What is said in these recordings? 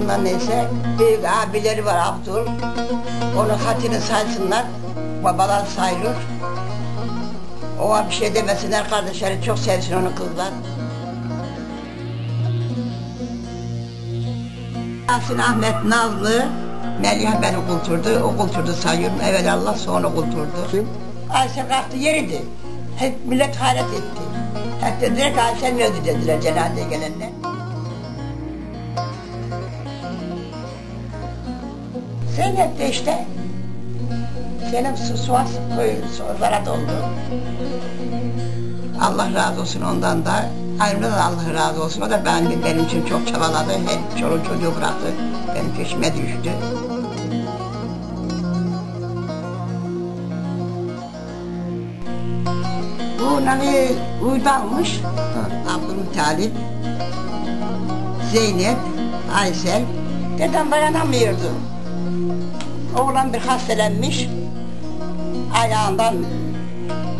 Ondan neyse büyük abileri var Abdul. Onun hatini saysınlar. Babalar sayılır. Ona bir şey demesinler kardeşleri çok sevsin onu kızlar. Yasin Ahmet Nazlı, Melih beni kulturdu, o kulturdu sayıyorum. Evvel Allah sonra kulturdu. Kim? Ayşe kalktı yeridi. Hep millet hayret etti. Hep dediler ki Ayşe öldü dediler cenazeye gelenler. Zeynep de işte. Zeynep su, su, koyu, sulara doldu. Allah razı olsun ondan da. Ayrıca da Allah razı olsun. O da ben, benim için çok çabaladı. Hep çoluk çocuğu bıraktı. Benim peşime düştü. Bu nani uydanmış. Abdülmutalip, Zeynep, Aysel. Dedem dayanamıyordu. Oğlan bir hastalanmış. Ayağından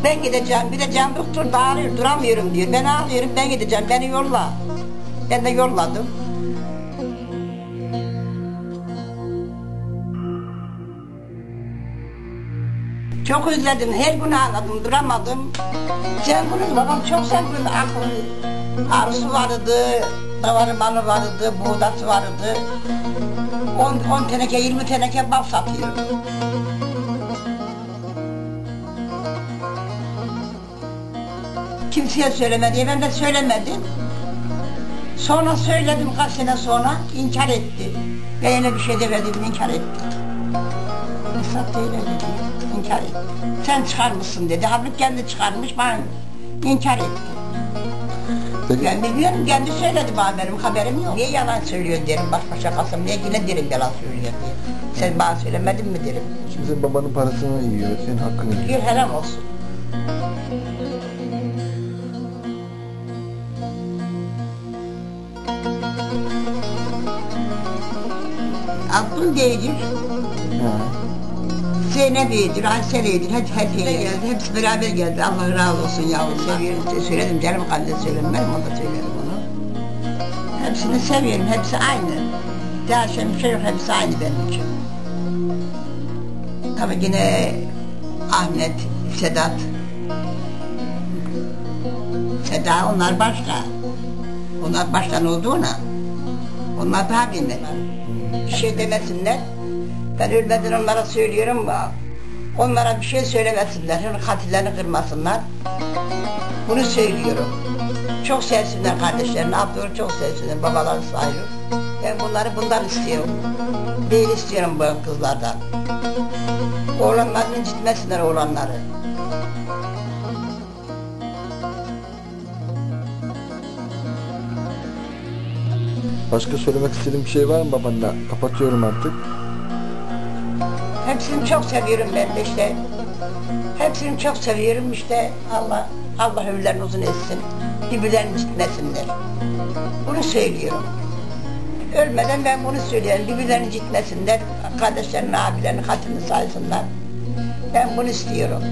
ben gideceğim, gideceğim doktor da duramıyorum diyor. Ben ağlıyorum, ben gideceğim, beni yolla. Ben de yolladım. Çok özledim, her gün ağladım, duramadım. Bunu babam çok sevdim, aklı, arısı vardı, davarı malı vardı, buğdası vardı. 10 10 teneke, 20 teneke bal satıyor. Kimseye söylemedi, ben de söylemedim. Sonra söyledim kaç sene sonra, inkar etti. Ben yine bir şey demedim, inkar etti. Esat öyle dedi, inkar etti. Sen çıkarmışsın dedi, halbuki kendi çıkarmış, bana inkar etti. Peki Ben bilmiyorum, kendi söyledi bana, benim haberim yok. Niye yalan söylüyor derim, baş başa kalsam, niye yine derim yalan söylüyor diye. Sen bana söylemedin mi derim. şimdi senin babanın parasını yiyor, senin hakkını yiyor. Bir helal olsun. Abdül değildir, Ha. Zeynep iyidir, Aysel iyidir, hep hep iyi geldi, hepsi beraber geldi. Allah razı olsun yavrum. Seviyorum, söyledim canım kalbine söylemedim, o da söyledim onu. Hepsini seviyorum, hepsi aynı. Değişen bir şey yok, hepsi aynı benim için. Tabii yine Ahmet, Sedat, Seda onlar başka. Onlar baştan olduğuna. Onlar daha bilmem. Bir şey demesinler. Ben ölmeden onlara söylüyorum. Onlara bir şey söylemesinler. Katillerini kırmasınlar. Bunu söylüyorum. Çok sevsinler kardeşlerini. Abdül'ü çok sevsinler. Babaları sayılır. Ben bunları bundan istiyorum. Değil istiyorum bu kızlardan. Oğlanlarını incitmesinler oğlanları. Başka söylemek istediğin bir şey var mı babanla? Kapatıyorum artık. Hepsini çok seviyorum ben de işte. Hepsini çok seviyorum işte. Allah Allah ömürlerini uzun etsin. Birbirlerini gitmesinler. Bunu söylüyorum. Ölmeden ben bunu söylüyorum. Birbirlerini gitmesinler. Kardeşlerini, abilerini, hatını saysınlar. Ben bunu istiyorum.